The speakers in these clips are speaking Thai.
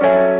Thank you.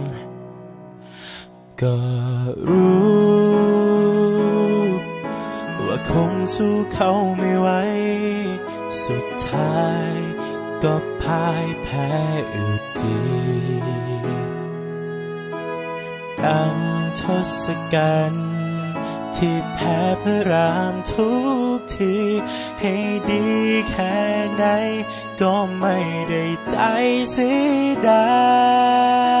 ก็รู้ ว่าคงสู้เขาไม่ไหว สุดท้ายก็พ่ายแพ้อยู่ดีดังทศกัณฐ์ที่แพ้พระรามทุกที ให้ดีแค่ไหน ก็ไม่ได้ใจเสียดาย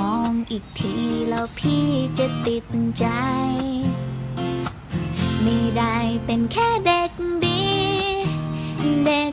มองอีกทีแล้วพี่จะติดใจ ไม่ได้เป็นแค่เด็กดี เด็ก